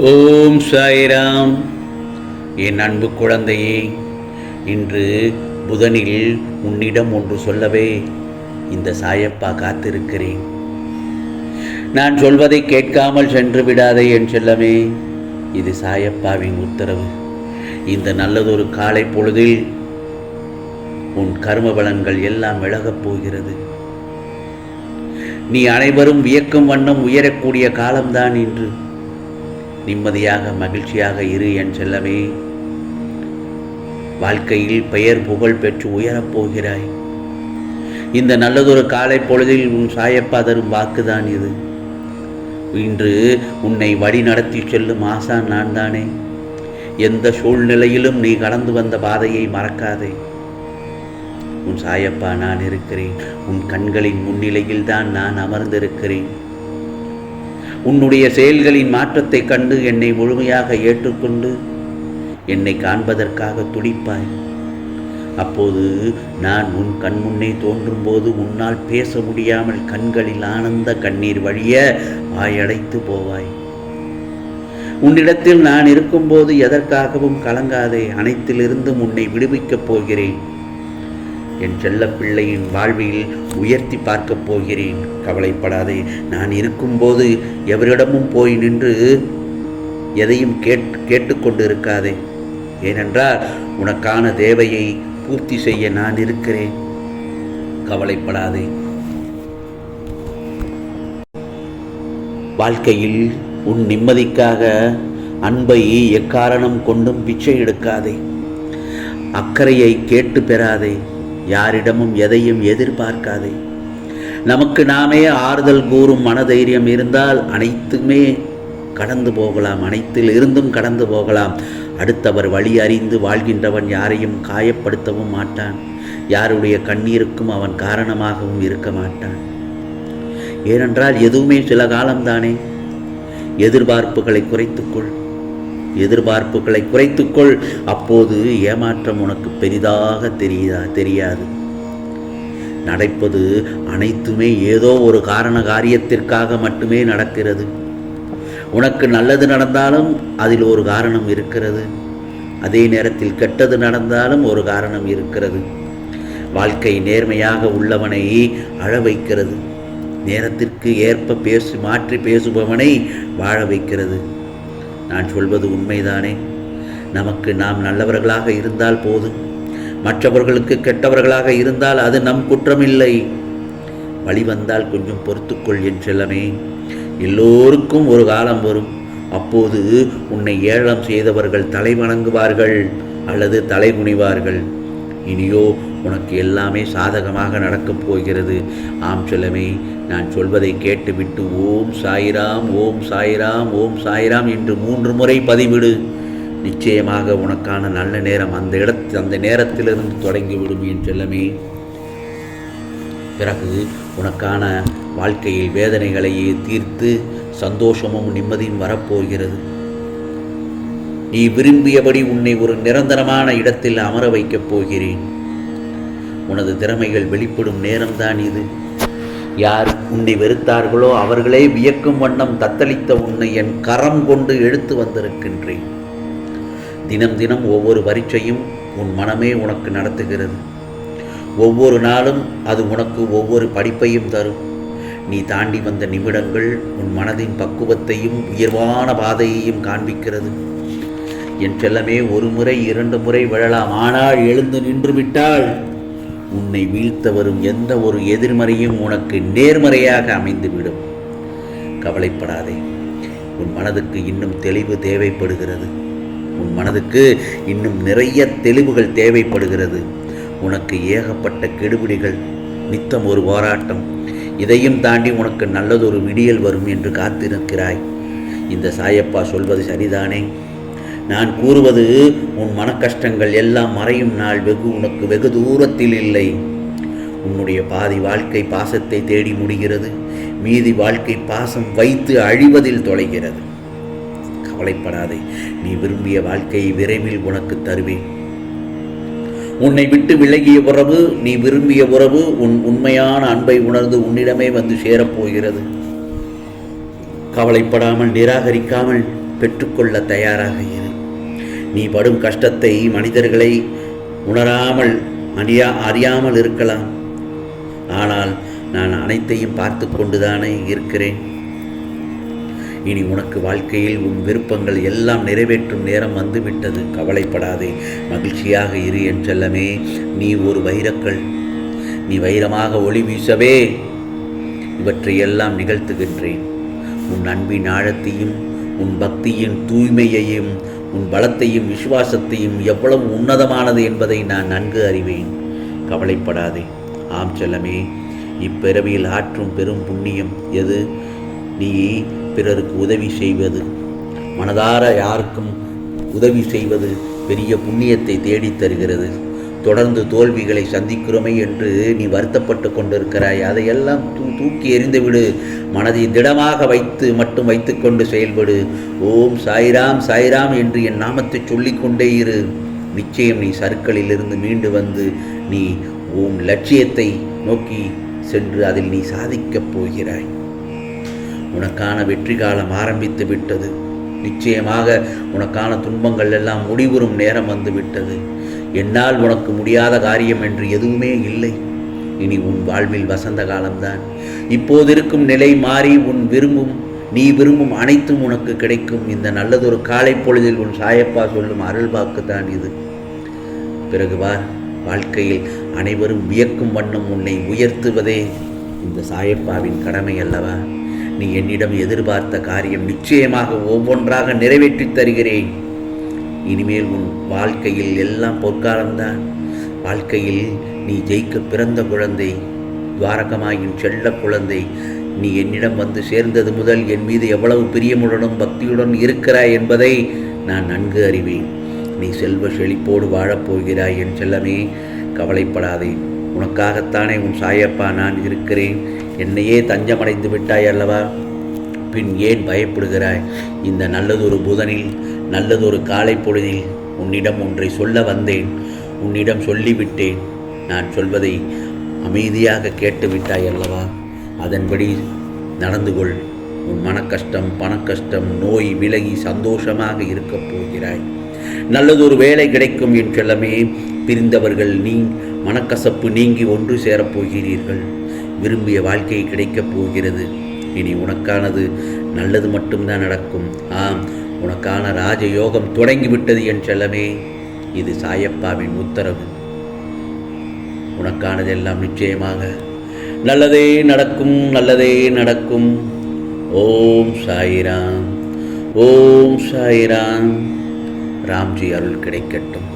ஓம் சாய்ராம். என் அன்பு குழந்தையே இன்று புதனில் உன்னிடம் ஒன்று சொல்லவே இந்த சாயப்பா காத்திருக்கிறேன். நான் சொல்வதை கேட்காமல் சென்று விடாதே என் செல்லமே இது சாயப்பாவின் உத்தரவு. இந்த நல்லதொரு காலை பொழுதில் உன் கர்ம பலன்கள் எல்லாம் விலகப் போகிறது. நீ அனைவரும் வியக்கும் வண்ணம் உயரக்கூடிய காலம்தான் இன்று. நிம்மதியாக மகிழ்ச்சியாக இரு என் செல்லமே. வாழ்க்கையில் பெயர் புகழ் பெற்று உயரப் போகிறாய். இந்த நல்லதொரு காலை பொழுதில் உன் சாயப்பா தரும் வாக்குதான் இது. இன்று உன்னை வழி நடத்தி செல்லும் ஆசான் நான் தானே எந்த சூழ்நிலையிலும் நீ கடந்து வந்த பாதையை மறக்காதே. உன் சாயப்பா நான் இருக்கிறேன். உன் கண்களின் முன்னிலையில் தான் நான் அமர்ந்திருக்கிறேன். உன்னுடைய செயல்களின் மாற்றத்தைக் கண்டு என்னை முழுமையாக ஏற்றுக்கொண்டு என்னை காண்பதற்காக துடிப்பாய். அப்போது நான் உன் கண்முன்னே தோன்றும்போது உன்னால் பேச முடியாமல் கண்களில் ஆனந்த கண்ணீர் வழிய வாயடைத்து போவாய். உன்னிடத்தில் நான் இருக்கும்போது எதற்காகவும் கலங்காதே அனைத்திலிருந்தும் உன்னை விடுவிக்கப் போகிறேன். என் செல்ல பிள்ளையின் வாழ்வில் உயர்த்தி பார்க்கப் போகிறேன். கவலைப்படாதே. நான் இருக்கும்போது எவரிடமும் போய் நின்று எதையும் கேட் கேட்டுக்கொண்டு இருக்காதே ஏனென்றால் உனக்கான தேவையை பூர்த்தி செய்ய நான் இருக்கிறேன். கவலைப்படாதே. வாழ்க்கையில் உன் நிம்மதிக்காக அன்பை எக்காரணம் கொண்டும் பிச்சை எடுக்காதே. அக்கறையை கேட்டு பெறாதே. யாரிடமும் எதையும் எதிர்பார்க்காதே. நமக்கு நாமே ஆறுதல் கூறும் மனதைரியம் இருந்தால் அனைத்துமே கடந்து போகலாம் அனைத்தில் இருந்தும் கடந்து போகலாம். அடுத்தவர் வழி அறிந்து வாழ்கின்றவன் யாரையும் காயப்படுத்தவும் மாட்டான். யாருடைய கண்ணீருக்கும் அவன் காரணமாகவும் இருக்க மாட்டான். ஏனென்றால் எதுவுமே சில காலம்தானே. எதிர்பார்ப்புகளை குறைத்துக்கொள். எதிர்பார்ப்புகளை குறைத்துக்கொள். அப்போது ஏமாற்றம் உனக்கு பெரிதாக தெரியா தெரியாது. நடப்பது அனைத்துமே ஏதோ ஒரு காரண காரியத்திற்காக மட்டுமே நடக்கிறது. உனக்கு நல்லது நடந்தாலும் அதில் ஒரு காரணம் இருக்கிறது. அதே நேரத்தில் கெட்டது நடந்தாலும் ஒரு காரணம் இருக்கிறது. வாழ்க்கை நேர்மையாக உள்ளவனை அழ வைக்கிறது. நேரத்திற்கு ஏற்ப பேசி மாற்றி பேசுபவனை வாழ வைக்கிறது. நான் சொல்வது உண்மைதானே? நமக்கு நாம் நல்லவர்களாக இருந்தால் போதும் மற்றவர்களுக்கு கெட்டவர்களாக இருந்தால் அது நம் குற்றமில்லை. வழி வந்தால் கொஞ்சம் பொறுத்துக்கொள் என் செல்லமே. எல்லோருக்கும் ஒரு காலம் வரும். அப்போது உன்னை ஏழம் செய்தவர்கள் தலை வணங்குவார்கள் அல்லது தலை குனிவார்கள். இனியோ உனக்கு எல்லாமே சாதகமாக நடக்கப் போகிறது. ஆம் செல்லமே நான் சொல்வதை கேட்டுவிட்டு ஓம் சாயிராம் ஓம் சாயிராம் ஓம் சாயிராம் என்று மூன்று முறை பதிவிடு. நிச்சயமாக உனக்கான நல்ல நேரம் அந்த இடத்து அந்த நேரத்திலிருந்து தொடங்கிவிடும் என் செல்லமே. பிறகு உனக்கான வாழ்க்கையில் வேதனைகளையே தீர்த்து சந்தோஷமும் நிம்மதியும் வரப்போகிறது. நீ விரும்பியபடி உன்னை ஒரு நிரந்தரமான இடத்தில் அமர வைக்கப் போகிறேன். உனது திறமைகள் வெளிப்படும் நேரம்தான் இது. யார் உன்னை வெறுத்தார்களோ அவர்களே வியக்கும் வண்ணம் தத்தளித்த உன்னை என் கரம் கொண்டு எடுத்து வந்திருக்கின்றேன். தினம் தினம் ஒவ்வொரு பரீட்சையும் உன் மனமே உனக்கு நடத்துகிறது. ஒவ்வொரு நாளும் அது உனக்கு ஒவ்வொரு படிப்பையும் தரும். நீ தாண்டி வந்த நிமிடங்கள் உன் மனதின் பக்குவத்தையும் உயர்வான பாதையையும் காண்பிக்கிறது. என் செல்லமே ஒரு முறை இரண்டு முறை விழலாம். ஆனால் எழுந்து நின்றுவிட்டால் உன்னை வீழ்த்த வரும் எந்த ஒரு எதிர்மறையும் உனக்கு நேர்மறையாக அமைந்துவிடும். கவலைப்படாதே. உன் மனதுக்கு இன்னும் தெளிவு தேவைப்படுகிறது. உன் மனதுக்கு இன்னும் நிறைய தெளிவுகள் தேவைப்படுகிறது. உனக்கு ஏகப்பட்ட கெடுபிடிகள் நித்தம் ஒரு போராட்டம். இதையும் தாண்டி உனக்கு நல்லதொரு விடியல் வரும் என்று காத்திருக்கிறாய். இந்த சாயப்பா சொல்வது சரிதானே? நான் கூறுவது உன் மனக்கஷ்டங்கள் எல்லாம் மறையும் நாள் வெகு உனக்கு வெகு தூரத்தில் இல்லை. உன்னுடைய பாதி வாழ்க்கை பாசத்தை தேடி முடிகிறது. மீதி வாழ்க்கை பாசம் வைத்து அழிவதில் தொலைகிறது. கவலைப்படாதே நீ விரும்பிய வாழ்க்கையை விரைவில் உனக்கு தருவேன். உன்னை விட்டு விலகிய உறவு நீ விரும்பிய உறவு உன் உண்மையான அன்பை உணர்ந்து உன்னிடமே வந்து சேரப்போகிறது கவலைப்படாமல் நிராகரிக்காமல் பெற்றுக்கொள்ள தயாராக இரு. நீ படும் கஷ்டத்தை மனிதர்களை உணராமல் அறியா அறியாமல் இருக்கலாம். ஆனால் நான் அனைத்தையும் பார்த்து கொண்டுதானே இருக்கிறேன். இனி உனக்கு வாழ்க்கையில் உன் விருப்பங்கள் எல்லாம் நிறைவேற்றும் நேரம் வந்துவிட்டது. கவலைப்படாதே. மகிழ்ச்சியாக இரு என் செல்லமே. நீ ஒரு வைரக்கல். நீ வைரமாக ஒளி வீசவே. இவற்றை எல்லாம் நிகழ்த்துகின்றேன். உன் அன்பின் ஆழத்தையும் உன் பக்தியின் தூய்மையையும் உன் பலத்தையும் விசுவாசத்தையும் எவ்வளவு உன்னதமானது என்பதை நான் நன்கு அறிவேன். கவலைப்படாதே. ஆம் செல்லமே இப்பிறவியில் ஆற்றும் பெரும் புண்ணியம் எது? நீ பிறருக்கு உதவி செய்வது. மனதார யாருக்கும் உதவி செய்வது பெரிய புண்ணியத்தை தேடித் தருகிறது. தொடர்ந்து தோல்விகளை சந்திக்கிறோமே என்று நீ வருத்தப்பட்டு கொண்டிருக்கிறாய். அதையெல்லாம் தூ தூக்கி எறிந்துவிடு. மனதை திடமாக வைத்து மட்டும் வைத்துக்கொண்டு செயல்படு. ஓம் சாய்ராம் சாய்ராம் என்று என் நாமத்தை சொல்லிக்கொண்டே இரு. நிச்சயம் நீ சருக்களிலிருந்து மீண்டு வந்து நீ உன் லட்சியத்தை நோக்கி சென்று அதில் நீ சாதிக்கப் போகிறாய். உனக்கான வெற்றி காலம் ஆரம்பித்து விட்டது. நிச்சயமாக உனக்கான துன்பங்கள் எல்லாம் முடிவுறும் நேரம் வந்து விட்டது. என்னால் உனக்கு முடியாத காரியம் என்று எதுவுமே இல்லை. இனி உன் வாழ்வில் வசந்த காலம்தான். இப்போது இருக்கும் நிலை மாறி உன் விரும்பும் நீ விரும்பும் அனைத்தும் உனக்கு கிடைக்கும். இந்த நல்லதொரு காலை பொழுதில் உன் சாயப்பா சொல்லும் அருள்வாக்கு தான் இது. பிறகு வார் வாழ்க்கையில் அனைவரும் வியக்கும் வண்ணம் உன்னை உயர்த்துவதே இந்த சாயப்பாவின் கடமை அல்லவா? நீ என்னிடம் எதிர்பார்த்த காரியம் நிச்சயமாக ஒவ்வொன்றாக நிறைவேற்றித் தருகிறேன். இனிமேல் உன் வாழ்க்கையில் எல்லாம் பொற்காலம்தான். வாழ்க்கையில் நீ ஜெயிக்க பிறந்த குழந்தை துவாரகமாயின் செல்ல குழந்தை நீ என்னிடம் வந்து சேர்ந்தது முதல் என் மீது எவ்வளவு பிரியமுடனும் பக்தியுடன் இருக்கிறாய் என்பதை நான் நன்கு அறிவேன். நீ செல்வ செழிப்போடு வாழப்போகிறாய் என் செல்லமே கவலைப்படாதே. உனக்காகத்தானே உன் சாயப்பா நான் இருக்கிறேன். என்னையே தஞ்சமடைந்து விட்டாய் அல்லவா? பின் ஏன் பயப்படுகிறாய்? இந்த நல்லதொரு புதனில் நல்லதொரு காலை பொழுதில் உன்னிடம் ஒன்றை சொல்ல வந்தேன். உன்னிடம் சொல்லிவிட்டேன். நான் சொல்வதை அமைதியாக கேட்டுவிட்டாய் அல்லவா? அதன்படி நடந்து கொள் உன் மனக்கஷ்டம் பணக்கஷ்டம் நோய் விலகி சந்தோஷமாக இருக்கப் போகிறாய். நல்லதொரு வேலை கிடைக்கும் என் செல்லமே. பிரிந்தவர்கள் நீ மனக்கசப்பு நீங்கி ஒன்று சேரப் போகிறீர்கள். விரும்பிய வாழ்க்கை கிடைக்கப் போகிறது. இனி உனக்கானது நல்லது மட்டும்தான் நடக்கும். ஆம் உனக்கான ராஜயோகம் தொடங்கிவிட்டது என் செல்லமே. இது சாயப்பாவின் உத்தரவு. உனக்கானதெல்லாம் நிச்சயமாக நல்லதே நடக்கும் நல்லதே நடக்கும். ஓம் சாயிராம் ஓம் சாயிராம். ராம்ஜி அருள் கிடைக்கட்டும்.